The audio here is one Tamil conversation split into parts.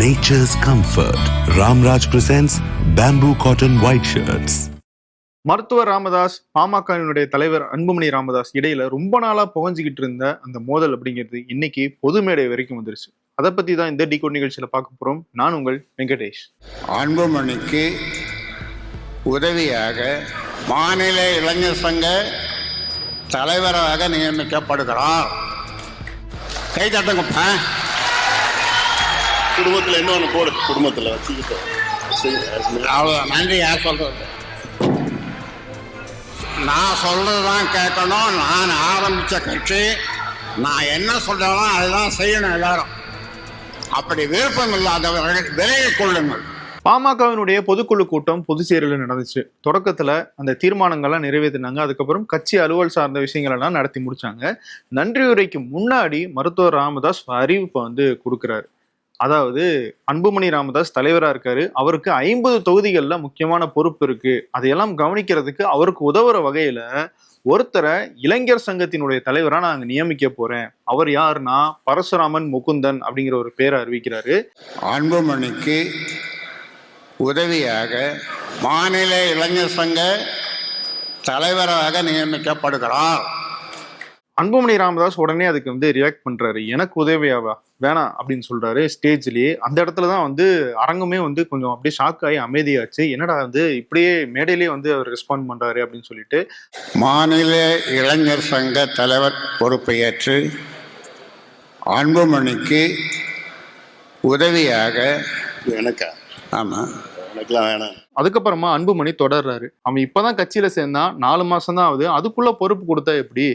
nature's comfort. Ramraj presents bamboo cotton white shirts. மருத்துவர் ராமதாஸ் பாமகவினுடைய தலைவர் அன்புமணி ராமதாஸ் இடையில ரொம்ப நாளா புகஞ்சுக்கிட்டு இருந்த அந்த மோதல் அப்படிங்கிறது இன்னைக்கு பொது மேடை வரைக்கும் வந்துருச்சு. அதை பத்தி தான் இந்த டிகோட் நிகழ்ச்சியில பார்க்க போறோம். நான் உங்கள் வெங்கடேஷ். அன்புமணிக்கு உதவியாக மாநில இளைஞர் சங்க தலைவராக நியமிக்கப்படுகிறார். கை தட்டுங்கப்பா. குடும்பத்துல இன்னொன்னு போடு குடும்பத்துல வச்சுக்கிட்டு. அவ்வளோதான் நன்றி யார் சொல்றது? நான் சொல்றது தான் கேட்கணும். நான் ஆரம்பித்த கட்சி. நான் என்ன சொல்றேனோ அதுதான் செய்யணும் எல்லாரும். அப்படி விருப்பம் இல்லாதவர்கள் விலகிக் கொள்ளுங்கள். பாமகவினுடைய பொதுக்குழு கூட்டம் பொதுச்சேரியில் நடந்துச்சு. தொடக்கத்துல அந்த தீர்மானங்கள்லாம் நிறைவேற்றினாங்க. அதுக்கப்புறம் கட்சி அலுவல் சார்ந்த விஷயங்கள் எல்லாம் நடத்தி முடிச்சாங்க. நன்றி உரைக்கு முன்னாடி மருத்துவர் ராமதாஸ் அறிவிப்பை வந்து கொடுக்குறாரு. அதாவது அன்புமணி ராமதாஸ் தலைவரா இருக்காரு. அவருக்கு ஐம்பது தொகுதிகள்ல முக்கியமான பொறுப்பு இருக்கு. அதையெல்லாம் கவனிக்கிறதுக்கு அவருக்கு உதவுற வகையில ஒருத்தரை இளைஞர் சங்கத்தினுடைய தலைவரா நான் அங்க நியமிக்க போறேன். அவர் யாருன்னா பரசுராமன் முகுந்தன் அப்படிங்கிற ஒரு பேரை அறிவிக்கிறாரு. அன்புமணிக்கு உதவியாக மாநில இளைஞர் சங்க தலைவராக நியமிக்கப்படுகிறார். அன்புமணி ராமதாஸ் உடனே அதுக்கு வந்து ரியாக்ட் பண்றாரு. எனக்கு உதவியாவா? வேணாம் அப்படின்னு சொல்றாரு. ஸ்டேஜ்லயே அந்த இடத்துல தான் வந்து அரங்கமே வந்து கொஞ்சம் அப்படியே ஷாக் ஆகி அமைதியாச்சு. என்னடா வந்து இப்படியே மேடையிலேயே வந்து அவர் ரெஸ்பாண்ட் பண்றாரு அப்படின்னு சொல்லிட்டு. மாநில இளைஞர் சங்க தலைவர் பொறுப்பை ஏற்று அன்புமணிக்கு உதவியாக எனக்கா? ஆமாம் எனக்குலாம் வேணாம். அதுக்கப்புறமா அன்புமணி தொடர்றாரு. அவன் இப்பதான் கட்சியில சேர்ந்தான் நாலு மாசம் தான் ஆகுது. அதுக்குள்ள பொறுப்பு கொடுத்தா எப்படி?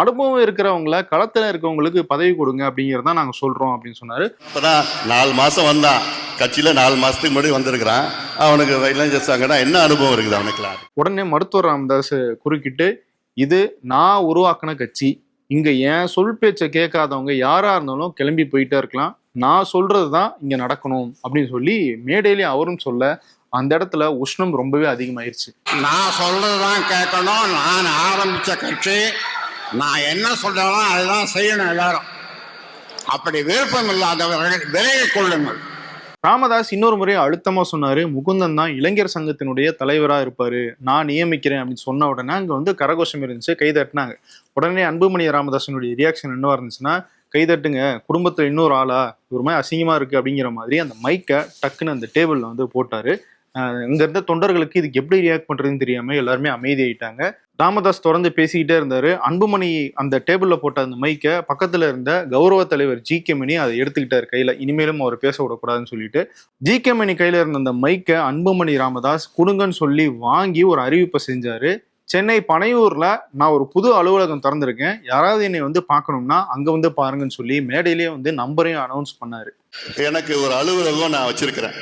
அனுபவம் இருக்கிறவங்கள களத்துல இருக்கவங்களுக்கு பதவி கொடுங்க அப்படிங்கறத நாங்க சொல்றோம் அப்படின்னு சொன்னாரு. இப்பதான் நாலு மாசம் வந்தான். கட்சியில நாலு மாசத்துக்கு முன்னாடி வந்திருக்கிறான். அவனுக்கு இளைஞர் சங்கடா என்ன அனுபவம் இருக்குது அவனுக்குலாம் உடனே மருத்துவர் ராமதாஸ் குறுக்கிட்டு இது நான் உருவாக்கின கட்சி. இங்க என் சொல் பேச்சை கேட்காதவங்க யாரா இருந்தாலும் கிளம்பி போயிட்டே இருக்கலாம். நான் சொல்றது தான் இங்க நடக்கணும். அப்படின்னு சொல்லி மேடையிலே அவரும் சொல்ல அந்த இடத்துல உஷ்ணம் ரொம்பவே அதிகமாயிருச்சு. நான் சொல்றது தான் கேட்கணும். நான் ஆரம்பித்த கட்சி. நான் என்ன சொல்றேனோ அதுதான் செய்யணும் எல்லாரும். அப்படி விருப்பம் இல்லாதவர்கள் விலகிக் கொள்ளுங்கள். ராமதாஸ் இன்னொரு முறை அழுத்தமா சொன்னாரு முகுந்தன் தான் இளைஞர் சங்கத்தினுடைய தலைவரா இருப்பாரு. நான் நியமிக்கிறேன் அப்படின்னு சொன்ன உடனே அங்க வந்து கரகோஷம் இருந்துச்சு கை தட்டினாங்க. உடனே அன்புமணி ராமதாசனுடைய ரியாக்ஷன் என்னவா இருந்துச்சுன்னா கை தட்டுங்க குடும்பத்துல இன்னொரு ஆளா? ஒரு மாதிரி அசிங்கமா இருக்கு அப்படிங்கிற மாதிரி அந்த மைக்கை டக்குன்னு அந்த டேபிள்ல வந்து போட்டாரு. இங்க இருந்த தொண்டர்களுக்கு இதுக்கு எப்படி ரியாக்ட் பண்றதுன்னு தெரியாம எல்லாருமே அமைதியாயிட்டாங்க. ராமதாஸ் தொடர்ந்து பேசிக்கிட்டே இருந்தாரு. அன்புமணி அந்த டேபிள்ல போட்ட அந்த மைக்கை பக்கத்துல இருந்த கௌரவ தலைவர் ஜி கே மணி அதை எடுத்துக்கிட்டாரு கையில. இனிமேலும் அவர் பேச விடக்கூடாதுன்னு சொல்லிட்டு. ஜி கே மணி கையில இருந்த அந்த மைக்கை அன்புமணி ராமதாஸ் கொடுங்கன்னு சொல்லி வாங்கி ஒரு அறிவிப்பை செஞ்சாரு. சென்னை பனையூர்ல நான் ஒரு புது அலுவலகம் திறந்திருக்கேன். யாராவது என்னை வந்து பார்க்கணும்னா அங்க வந்து பாருங்கன்னு சொல்லி மேடையிலேயே வந்து நம்பரையும் அனௌன்ஸ் பண்ணாரு. எனக்கு ஒரு அலுவலகம் நான் வச்சிருக்கிறேன்.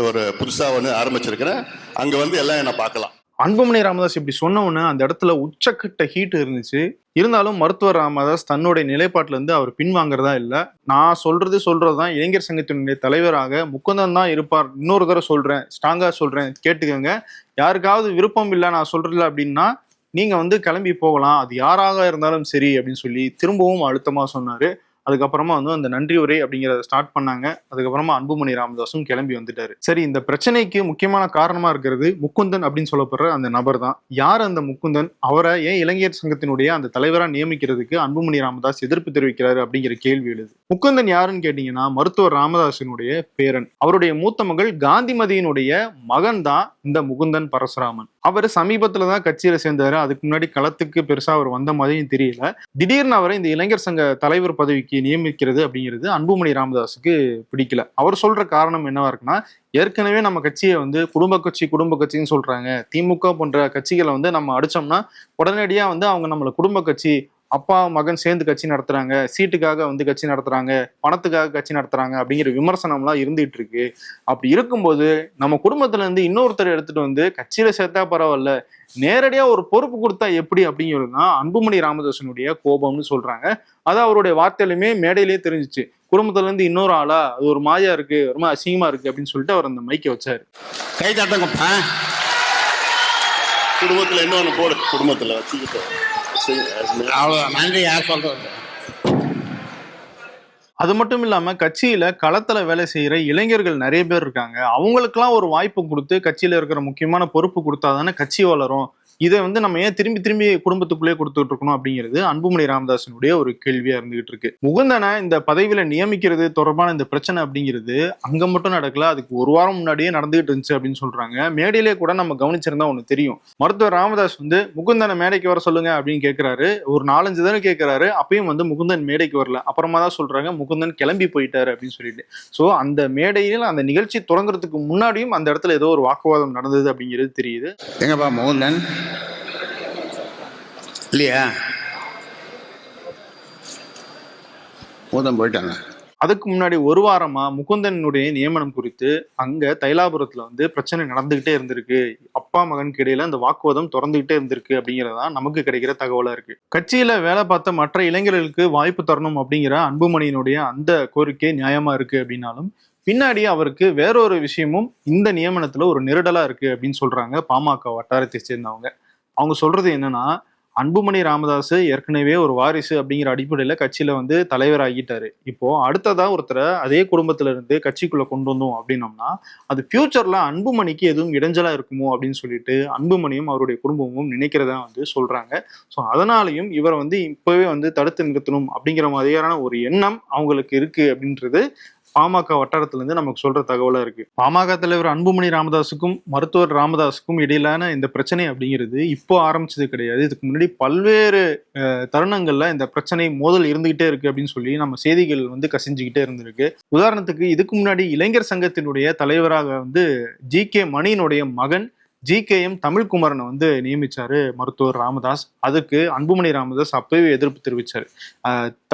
ஒரு புதுசா ஒன்று ஆரம்பிச்சிருக்கிறேன். அங்க வந்து எல்லாம் என்ன பார்க்கலாம். அன்புமணி ராமதாஸ் இப்படி சொன்ன உடனே அந்த இடத்துல உச்சக்கட்ட ஹீட் இருந்துச்சு. இருந்தாலும் மருத்துவர் ராமதாஸ் தன்னுடைய நிலைப்பாட்டுல இருந்து அவர் பின்வாங்குறதா இல்ல. நான் சொல்றது சொல்றதுதான். இளைஞர் சங்கத்தினுடைய தலைவராக முக்குந்தன் தான் இருப்பார். இன்னொரு தடவை சொல்றேன். ஸ்ட்ராங்கா சொல்றேன். கேட்டுக்கோங்க. யாருக்காவது விருப்பம் இல்லை நான் சொல்றதில்ல அப்படின்னா நீங்க வந்து கிளம்பி போகலாம். அது யாராக இருந்தாலும் சரி அப்படின்னு சொல்லி திரும்பவும் அழுத்தமா சொன்னாரு. அதுக்கப்புறமா வந்து அந்த நன்றி உரை அப்படிங்கிறத ஸ்டார்ட் பண்ணாங்க. அதுக்கப்புறமா அன்புமணி ராமதாஸும் கிளம்பி வந்துட்டாரு. சரி இந்த பிரச்சனைக்கு முக்கியமான காரணமா இருக்கிறது முக்குந்தன் அப்படின்னு சொல்லப்படுற அந்த நபர் தான் யார் அந்த முக்குந்தன்? அவரை ஏன் இளைஞர் சங்கத்தினுடைய அந்த தலைவரா நியமிக்கிறதுக்கு அன்புமணி ராமதாஸ் எதிர்ப்பு தெரிவிக்கிறாரு அப்படிங்கிற கேள்வி எழுது. முக்குந்தன் யாருன்னு கேட்டீங்கன்னா மருத்துவர் ராமதாசனுடைய பேரன். அவருடைய மூத்த மகள் காந்திமதியினுடைய மகன் தான் இந்த முகுந்தன் பரசுராமன். அவர் சமீபத்துல தான் கட்சியில சேர்ந்தாரு. அதுக்கு முன்னாடி களத்துக்கு பெருசா அவர் வந்த மாதிரியும் தெரியல. திடீர்னு அவரை இந்த இளைஞர் சங்க தலைவர் பதவிக்கு நியமிக்கிறது அப்படிங்கிறது அன்புமணி ராமதாஸுக்கு பிடிக்கல. அவர் சொல்ற காரணம் என்னவா இருக்குன்னா ஏற்கனவே நம்ம கட்சியை வந்து குடும்ப கட்சி குடும்ப கட்சின்னு சொல்றாங்க. திமுக போன்ற கட்சிகளை வந்து நம்ம அடிச்சோம்னா உடனடியா வந்து அவங்க நம்மளை குடும்ப கட்சி அப்பா மகன் சேர்ந்து கட்சி நடத்துறாங்க. சீட்டுக்காக வந்து கட்சி நடத்துறாங்க. பணத்துக்காக கட்சி நடத்துறாங்க அப்படிங்கிற விமர்சனம்லாம் இருந்துட்டு இருக்கு. அப்படி இருக்கும்போது நம்ம குடும்பத்துல இருந்து இன்னொருத்தர் எடுத்துட்டு வந்து கட்சியில சேர்த்தா பரவாயில்ல. நேரடியா ஒரு பொறுப்பு கொடுத்தா எப்படி அப்படிங்கிறது தான் அன்புமணி ராமதாசனுடைய கோபம்னு சொல்றாங்க. அது அவருடைய வார்த்தையிலுமே மேடையிலேயே தெரிஞ்சிச்சு. குடும்பத்துல இருந்து இன்னொரு ஆளா அது ஒரு மாயா இருக்கு ரொம்ப அசிங்கமா இருக்கு அப்படின்னு சொல்லிட்டு அவர் அந்த மைக்க வச்சாரு. கை தட்டுங்கப்பா குடும்பத்துல இன்னொன்னு போடு குடும்பத்துல வச்சுக்கிட்டு. அவ்வளோதான் நன்றி யார் சொல்றது? அது மட்டும் இல்லாம கட்சியில களத்துல வேலை செய்யற இளைஞர்கள் நிறைய பேர் இருக்காங்க. அவங்களுக்கெல்லாம் ஒரு வாய்ப்பு கொடுத்து கட்சியில இருக்கிற முக்கியமான பொறுப்பு கொடுத்தாதானே கட்சி வளரும். இதை வந்து நம்ம ஏன் திரும்பி திரும்பி குடும்பத்துக்குள்ளே கொடுத்துட்டு இருக்கணும் அப்படிங்கிறது அன்புமணி ராமதாசனுடைய ஒரு கேள்வியா இருந்துகிட்டு இருக்கு. முகுந்தனை இந்த பதவியில நியமிக்கிறது தொடர்பான இந்த பிரச்சனை அப்படிங்கிறது அங்க மட்டும் நடக்கல அதுக்கு ஒரு வாரம் முன்னாடியே நடந்துகிட்டு இருந்துச்சு அப்படின்னு சொல்றாங்க. மேடையிலே கூட நம்ம கவனிச்சிருந்தா ஒண்ணு தெரியும். மருத்துவர் ராமதாஸ் வந்து முகுந்தனை மேடைக்கு வர சொல்லுங்க அப்படின்னு கேட்கிறாரு ஒரு நாலஞ்சு தடவை கேட்கிறாரு அப்பயும் வந்து முகுந்தன் மேடைக்கு வரல. அப்புறமா தான் சொல்றாங்க முகுந்தன் கிளம்பி போயிட்டாரு அப்படின்னு சொல்லிட்டு. சோ அந்த மேடையில் அந்த நிகழ்ச்சி தொடங்குறதுக்கு முன்னாடியும் அந்த இடத்துல ஏதோ ஒரு வாக்குவாதம் நடந்தது அப்படிங்கிறது தெரியுது. எங்கப்பா முகுந்தன்? இல்லையா? மோகன் போயிட்டாங்க. அதுக்கு முன்னாடி ஒரு வாரமா முகுந்தனுடைய நியமனம் குறித்து அங்க தைலாபுரத்துல வந்து பிரச்சனை நடந்துகிட்டே இருந்திருக்கு. அப்பா மகனுக்கு இடையில அந்த வாக்குவாதம் தொடர்ந்துகிட்டே இருந்திருக்கு அப்படிங்கறதுதான் நமக்கு கிடைக்கிற தகவலா இருக்கு. கட்சியில வேலை பார்த்த மற்ற இளைஞர்களுக்கு வாய்ப்பு தரணும் அப்படிங்கிற அன்புமணியினுடைய அந்த கோரிக்கை நியாயமா இருக்கு அப்படின்னாலும் பின்னாடி அவருக்கு வேறொரு விஷயமும் இந்த நியமனத்துல ஒரு நெருடலா இருக்கு அப்படின்னு சொல்றாங்க பாமக வட்டாரத்தை சேர்ந்தவங்க. அவங்க சொல்றது என்னன்னா அன்புமணி ராமதாஸ் ஏற்கனவே ஒரு வாரிசு அப்படிங்கிற அடிப்படையில் கட்சியில் வந்து தலைவர் ஆகிட்டாரு இப்போ அடுத்ததாக ஒருத்தரை அதே குடும்பத்துல இருந்து கட்சிக்குள்ளே கொண்டு வந்தோம் அப்படின்னோம்னா அது ஃபியூச்சரில் அன்புமணிக்கு எதுவும் இடைஞ்சலாக இருக்குமோ அப்படின்னு சொல்லிட்டு அன்புமணியும் அவருடைய குடும்பமும் நினைக்கிறதா வந்து சொல்கிறாங்க ஸோ அதனாலையும் இவரை வந்து இப்போவே வந்து தடுத்து நிறுத்தணும் அப்படிங்கிற மாதிரியான ஒரு எண்ணம் அவங்களுக்கு இருக்குது அப்படின்றது பாமக வட்டாரத்துல இருந்து நமக்கு சொல்ற தகவலா இருக்கு. பாமக தலைவர் அன்புமணி ராமதாஸுக்கும் மருத்துவர் ராமதாஸுக்கும் இடையிலான இந்த பிரச்சனை அப்படிங்கிறது இப்போ ஆரம்பிச்சது கிடையாது. இதுக்கு முன்னாடி பல்வேறு தருணங்கள்ல இந்த பிரச்சனை மோதல் இருந்துகிட்டே இருக்கு அப்படின்னு சொல்லி நம்ம செய்திகள் வந்து கசிஞ்சுக்கிட்டே இருந்திருக்கு. உதாரணத்துக்கு இதுக்கு முன்னாடி இளைஞர் சங்கத்தினுடைய தலைவராக வந்து ஜி கே மணியினுடைய மகன் ஜி கே எம் தமிழ்குமரனை வந்து நியமிச்சாரு மருத்துவர் ராமதாஸ். அதுக்கு அன்புமணி ராமதாஸ் அப்பவே எதிர்ப்பு தெரிவிச்சாரு.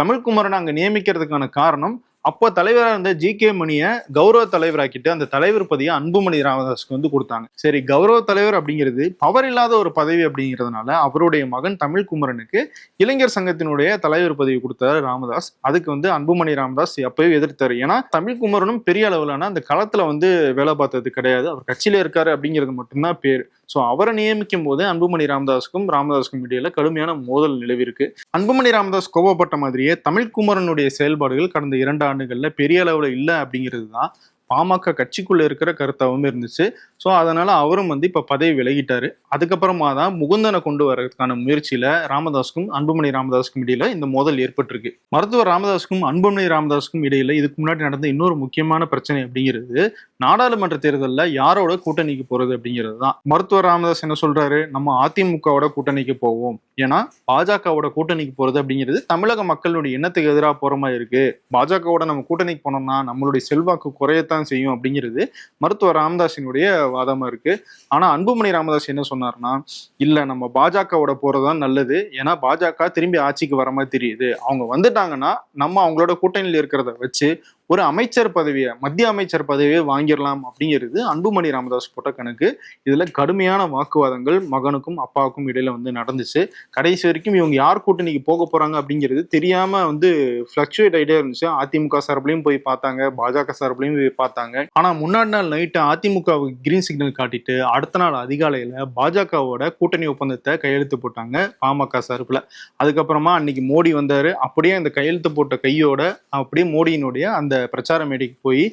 தமிழ்குமரனை அங்க நியமிக்கிறதுக்கான காரணம் அப்போ தலைவராக இருந்த ஜி கே மணியை கௌரவ தலைவராக்கிட்டு அந்த தலைவர் பதவியை அன்புமணி ராமதாஸ்க்கு வந்து கொடுத்தாங்க. சரி கௌரவ தலைவர் அப்படிங்கிறது பவர் இல்லாத ஒரு பதவி அப்படிங்கிறதுனால அவருடைய மகன் தமிழ் குமரனுக்கு இளைஞர் சங்கத்தினுடைய தலைவர் பதவி கொடுத்தாரு ராமதாஸ். அதுக்கு வந்து அன்புமணி ராமதாஸ் அப்பவே எதிர்த்தாரு. ஏன்னா தமிழ் குமரனும் பெரிய அளவிலான அந்த களத்துல வந்து வேலை பார்த்தது கிடையாது. அவர் கட்சியில இருக்காரு அப்படிங்கிறது மட்டும்தான் பேர். ஸோ அவரை நியமிக்கும் போது அன்புமணி ராமதாஸுக்கும் ராமதாஸுக்கும் இடையில கடுமையான மோதல் நிலவிருக்கு அன்புமணி ராமதாஸ் கோபப்பட்ட மாதிரியே தமிழ்குமரனுடைய செயல்பாடுகள் கடந்த இரண்டு ஆண்டுகள்ல பெரிய அளவுல இல்லை அப்படிங்கிறது தான் பாமக கட்சிக்குள்ள இருக்கிற கருத்தாகவும் இருந்துச்சு. ஸோ அதனால அவரும் வந்து இப்ப பதவி விலகிட்டாரு. அதுக்கப்புறமா தான் முகுந்தனை கொண்டு வர்றதுக்கான முயற்சியில ராமதாஸுக்கும் அன்புமணி ராமதாஸுக்கும் இடையில இந்த மோதல் ஏற்பட்டிருக்கு. மருத்துவர் ராமதாஸுக்கும் அன்புமணி ராமதாஸுக்கும் இடையில இதுக்கு முன்னாடி நடந்த இன்னொரு முக்கியமான பிரச்சனை அப்படிங்கிறது நாடாளுமன்ற தேர்தலில் யாரோட கூட்டணிக்கு போறது அப்படிங்கிறது தான். மருத்துவர் ராமதாஸ் என்ன சொல்றாரு? நம்ம அதிமுகவோட கூட்டணிக்கு போவோம். ஏன்னா பாஜகவோட கூட்டணிக்கு போறது அப்படிங்கிறது தமிழக மக்களுடைய எண்ணத்துக்கு எதிராக போற மாதிரி இருக்கு. பாஜகவோட நம்ம கூட்டணிக்கு போனோம்னா நம்மளுடைய செல்வாக்கு குறையத்தான் செய்யும் அப்படிங்கிறது மருத்துவர் ராமதாசினுடைய வாதமா இருக்கு. ஆனா அன்புமணி ராமதாஸ் என்ன சொன்னார்னா இல்ல நம்ம பாஜகவோட போறதுதான் நல்லது. ஏன்னா பாஜக திரும்பி ஆட்சிக்கு வர மாதிரி தெரியுது. அவங்க வந்துட்டாங்கன்னா நம்ம அவங்களோட கூட்டணியில் இருக்கிறத வச்சு ஒரு அமைச்சர் பதவியை மத்திய அமைச்சர் பதவியை வாங்கிடலாம் அப்படிங்கிறது அன்புமணி ராமதாஸ் போட்ட கணக்கு. இதில் கடுமையான வாக்குவாதங்கள் மகனுக்கும் அப்பாவுக்கும் இடையில வந்து நடந்துச்சு. கடைசி வரைக்கும் இவங்க யார் கூட்டணிக்கு போக போறாங்க அப்படிங்கிறது தெரியாம வந்து ஃப்ளக்சுவேட் ஆகிட்டே இருந்துச்சு. அதிமுக சார்பிலையும் போய் பார்த்தாங்க பாஜக சார்பிலையும் போய் பார்த்தாங்க. ஆனால் முன்னாடி நாள் நைட்டு அதிமுகவுக்கு கிரீன் சிக்னல் காட்டிட்டு அடுத்த நாள் அதிகாலையில் பாஜகவோட கூட்டணி ஒப்பந்தத்தை கையெழுத்து போட்டாங்க பாமக சார்பில். அதுக்கப்புறமா அன்னைக்கு மோடி வந்தார். அப்படியே அந்த கையெழுத்து போட்ட கையோட அப்படியே மோடியினுடைய அந்த பிரச்சார மேடைக்கு போய்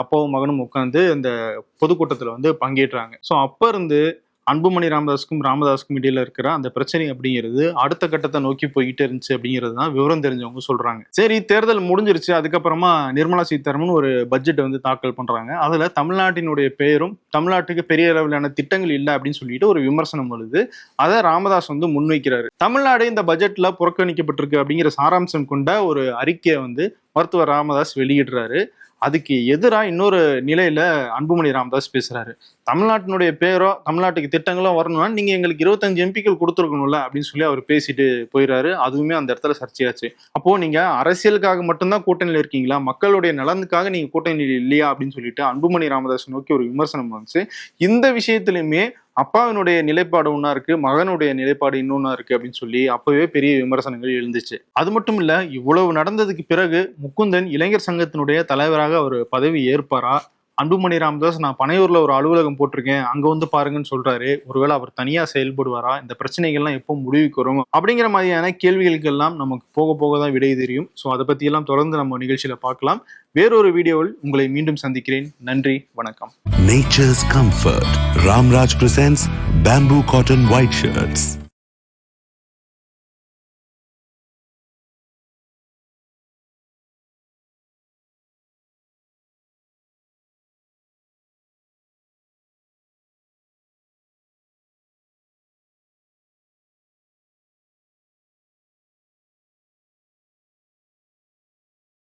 அப்பாவும் மகனும் உட்காந்து அந்த பொதுக்கூட்டத்தில் வந்து பங்கேற்றாங்க. ஸோ அப்போ இருந்து அன்புமணி ராமதாஸுக்கும் ராமதாஸுக்கும் இடையில இருக்கிற அந்த பிரச்சனை அப்படிங்கிறது அடுத்த கட்டத்தை நோக்கி போய்கிட்டே இருந்துச்சு அப்படிங்கிறது தான் விவரம் தெரிஞ்சவங்க சொல்றாங்க. சரி தேர்தல் முடிஞ்சிருச்சு. அதுக்கப்புறமா நிர்மலா சீதாராமன் ஒரு பட்ஜெட் வந்து தாக்கல் பண்றாங்க. அதுல தமிழ்நாட்டினுடைய பெயரும் தமிழ்நாட்டுக்கு பெரிய அளவிலான திட்டங்கள் இல்லை அப்படின்னு சொல்லிட்டு ஒரு விமர்சனம் வருது. அதை ராமதாஸ் வந்து முன்வைக்கிறாரு. தமிழ்நாடு இந்த பட்ஜெட்ல புறக்கணிக்கப்பட்டிருக்கு அப்படிங்கிற சாராம்சம் கொண்ட ஒரு அறிக்கையை வந்து மருத்துவர் ராமதாஸ் வெளியிடுறாரு. அதுக்கு எதிராக இன்னொரு நிலையில அன்புமணி ராமதாஸ் பேசுறாரு. தமிழ்நாட்டினுடைய பேரோ தமிழ்நாட்டுக்கு திட்டங்களோ வரணும்னா நீங்க எங்களுக்கு இருபத்தஞ்சு எம்பிக்கள் கொடுத்துருக்கணும்ல அப்படின்னு சொல்லி அவர் பேசிட்டு போயிடுறாரு அதுவுமே அந்த இடத்துல சர்ச்சையாச்சு. அப்போ நீங்க அரசியலுக்காக மட்டும்தான் கூட்டணியில் இருக்கீங்களா? மக்களுடைய நலனுக்காக நீங்க கூட்டணியில் இல்லையா அப்படின்னு சொல்லிட்டு அன்புமணி ராமதாஸ் நோக்கி ஒரு விமர்சனம் வந்துச்சு. இந்த விஷயத்திலுமே அப்பாவினுடைய நிலைப்பாடு ஒன்றா இருக்கு மகனுடைய நிலைப்பாடு இன்னொன்னா இருக்கு அப்படின்னு சொல்லி அப்பவே பெரிய விமர்சனங்கள் எழுந்துச்சு. அது மட்டும் இல்ல இவ்வளவு நடந்ததுக்கு பிறகு முகுந்தன் இளைஞர் சங்கத்தினுடைய தலைவராக அவர் பதவி ஏற்பாரா? அன்புமணி ராமதாஸ் நான் பனையூர்ல ஒரு அலுவலகம் போட்டிருக்கேன். அங்க வந்து பாருங்கன்னு சொல்றாரு. ஒருவேளை அவர் தனியா செயல்படுவாரா? இந்த பிரச்சனைகள்லாம் எப்போ முடிவுக்கு வரும்? அப்படிங்கிற மாதிரியான கேள்விகளுக்கெல்லாம் நமக்கு போக போக தான் விடை தெரியும். ஸோ அதை பத்தி எல்லாம் தொடர்ந்து நம்ம நிகழ்ச்சியில பார்க்கலாம். வேறொரு வீடியோவில் உங்களை மீண்டும் சந்திக்கிறேன். நன்றி வணக்கம். Nature's comfort Ramraj presence bamboo cotton white shirts